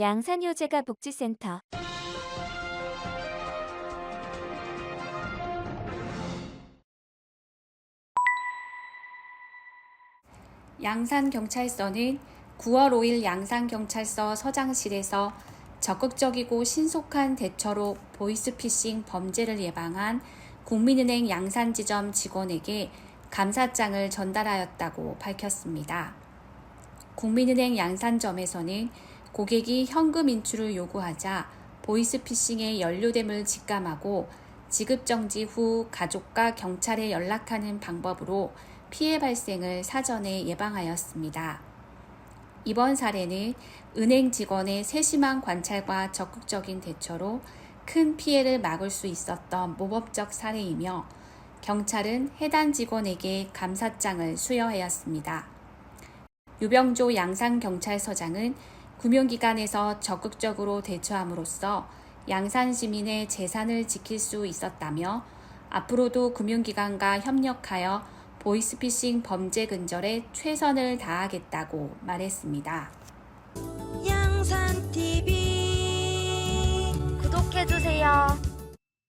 양산효재가 복지센터 양산경찰서는 9월 5일 양산경찰서 서장실에서 적극적이고 신속한 대처로 보이스피싱 범죄를 예방한 국민은행 양산지점 직원에게 감사장을 전달하였다고 밝혔습니다. 국민은행 양산점에서는 고객이 현금 인출을 요구하자 보이스피싱에 연루됨을 직감하고 지급정지 후 가족과 경찰에 연락하는 방법으로 피해 발생을 사전에 예방하였습니다. 이번 사례는 은행 직원의 세심한 관찰과 적극적인 대처로 큰 피해를 막을 수 있었던 모범적 사례이며 경찰은 해당 직원에게 감사장을 수여하였습니다. 유병조 양산경찰서장은 금융기관에서 적극적으로 대처함으로써 양산 시민의 재산을 지킬 수 있었다며 앞으로도 금융기관과 협력하여 보이스피싱 범죄 근절에 최선을 다하겠다고 말했습니다. 양산 TV